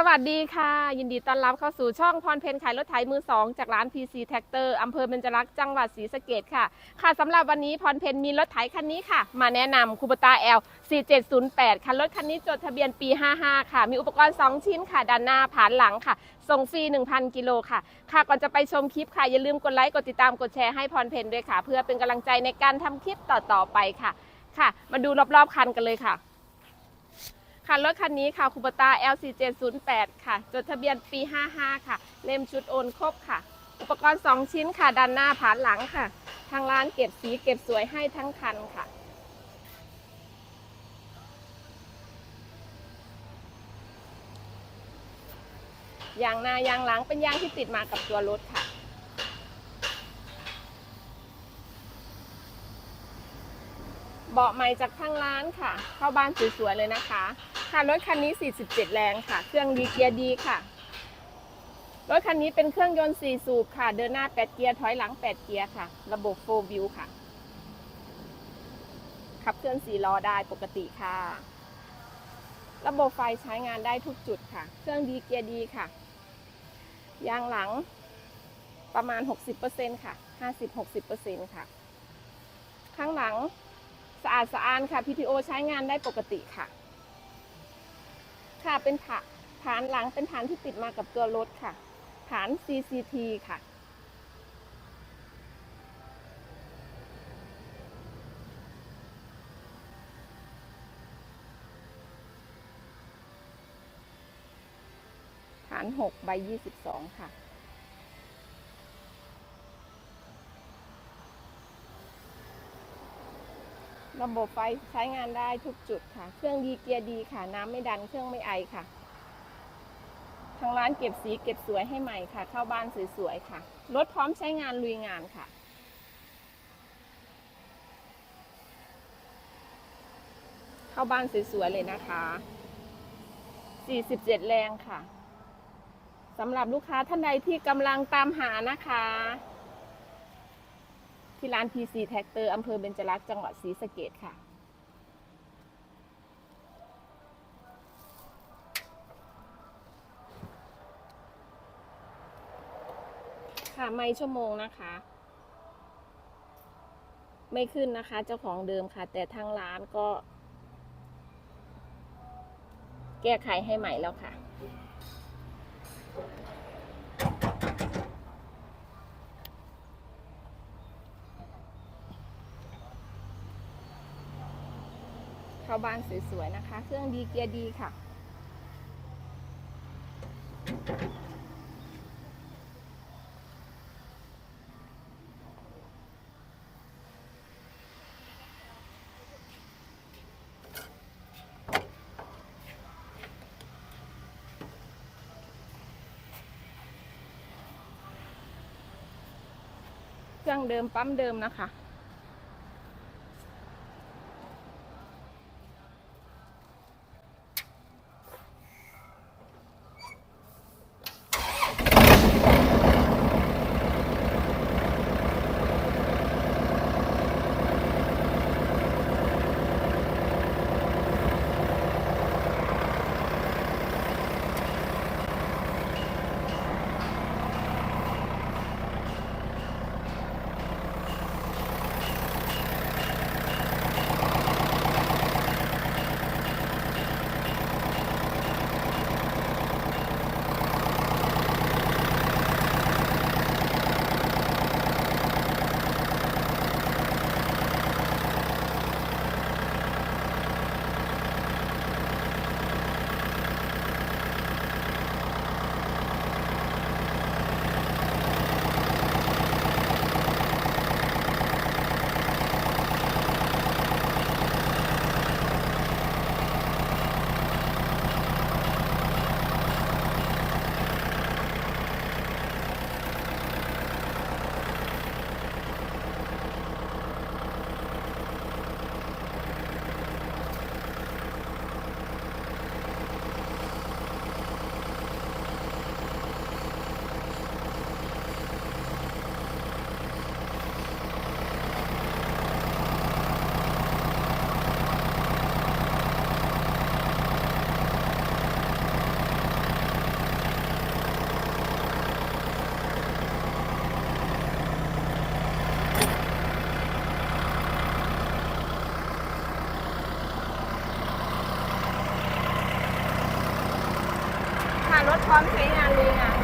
สวัสดีค่ะ ยินดีต้อนรับเข้าสู่ช่องพรเพนขายรถไถมือ2จากร้าน PC Tractor อำเภอเบญจรักษ์จังหวัดศรีสะเกดค่ะ ค่ะสำหรับวันนี้พรเพนมีรถไถคันนี้ค่ะ มาแนะนำคูปตา L 4708คันรถคันนี้จดทะเบียนปี 55 ค่ะ มีอุปกรณ์ 2 ชิ้นค่ะด้านหน้าผานหลังค่ะ ส่งฟรี 1,000 กิโลค่ะ ค่ะก่อนจะไปชมคลิปค่ะ อย่าลืมกดไลค์กดติดตามกดแชร์ให้พรเพนด้วยค่ะ เพื่อเป็นกำลังใจในการทำคลิปต่อๆไปค่ะ ค่ะ มาดูรอบๆคันกันเลยค่ะ ค่ะรถคันนี้ค่ะคูปตา L4708 ค่ะ จดทะเบียนปี 55 ค่ะ เล่มชุดโอนครบค่ะ อุปกรณ์ 2 ชิ้นค่ะด้านหน้าผานหลังค่ะ ทางร้านเก็บสีเก็บสวยให้ทั้งคันค่ะยางหน้ายางหลังเป็นยางที่ติดมากับตัวรถค่ะ เบาะใหม่จากทางร้านค่ะ เข้าบ้านสวยๆเลยนะคะ ค่ะรถคันนี้ 47 แรงค่ะ เครื่องดีเกียร์ดีค่ะ รถคันนี้เป็นเครื่องยนต์ 4 สูบค่ะ เดินหน้า 8 เกียร์ ถอยหลัง 8 เกียร์ค่ะ ระบบ4 view ค่ะ ขับเคลื่อน4ล้อได้ปกติค่ะ ระบบไฟใช้งานได้ทุกจุดค่ะ เครื่องดีเกียร์ดีค่ะ ยางหลังประมาณ 60%ค่ะ 50-60%ค่ะ ข้างหลังสะอาดสะอ้านค่ะ PTO ใช้งานได้ปกติค่ะ ค่ะเป็นฐานฐานหลังเป็นฐานที่ติดมากับตัวรถค่ะ ฐาน CCT ค่ะ ฐาน6ใบ22 ค่ะ ระบบไฟใช้งานได้ทุกจุดค่ะ เครื่องดีเกียร์ดีค่ะ น้ำไม่ดันเครื่องไม่ไอค่ะ ทางร้านเก็บสีเก็บสวยให้ใหม่ค่ะ เข้าบ้านสวยๆค่ะ รถพร้อมใช้งานลุยงานค่ะเข้าบ้านสวยๆเลยนะคะ 47 แรงค่ะ สำหรับลูกค้าท่านใดที่กำลังตามหานะคะ ที่ร้าน PC Tractor อำเภอเบญจรักษ์จังหวัดศรีสะเกดค่ะ ค่ะไม่ชั่วโมงนะคะ ไม่ขึ้นนะคะ เจ้าของเดิมค่ะ แต่ทางร้านก็ แก้ไขให้ใหม่แล้วค่ะ บ้านสวยๆนะคะ เครื่องดีเกียร์ดีค่ะ เครื่องเดิมปั๊มเดิมนะคะ รถพร้อมใช้งานลุยงาน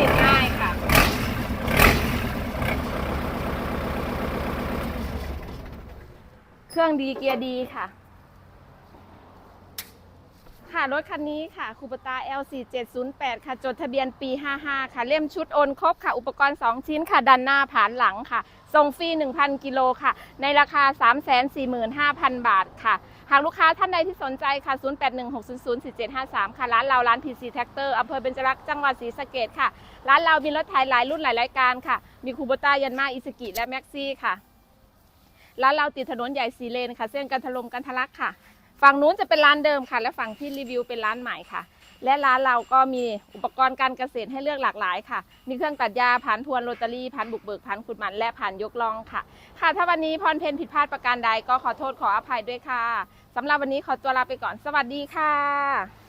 ติดง่ายค่ะ เครื่องดีเกียร์ดีค่ะ ค่ะ รถคันนี้ค่ะคูปตา L4708 ค่ะ จดทะเบียนปี 55 ค่ะ เล่มชุดโอนครบค่ะ อุปกรณ์ 2 ชิ้นค่ะ ดันหน้าผานหลังค่ะ ส่งฟรี 1,000 กิโลค่ะ ในราคา 345,000 บาทค่ะ หากลูกค้าท่านใดที่สนใจค่ะ 0816004753 ค่ะ ร้านเราร้าน PC Tractor อำเภอเบญจรักษ์จังหวัดศรีสะเกษค่ะ ร้านเรามีรถไถหลายรุ่นหลายรายการค่ะ มีคูโบต้ายันมาอิสกิและแม็กซี่ค่ะ ร้านเราติดถนนใหญ่สีเลนค่ะ เส้นกันทลมกันทะลักค่ะ ฝั่งนู้นจะเป็นร้านเดิมค่ะ และฝั่งที่รีวิวเป็นร้านใหม่ค่ะ และร้านเราก็มีอุปกรณ์การเกษตรให้เลือกหลากหลายค่ะ มีเครื่องตัดหญ้าผ่านทวนโรตารี่ผ่านบุกเบิกผ่านขุดมันและผ่านยกลองค่ะ ค่ะ ถ้าวันนี้พรเพนผิดพลาดประการใดก็ขอโทษขออภัยด้วยค่ะสำหรับวันนี้ขอตัวลาไปก่อนสวัสดีค่ะ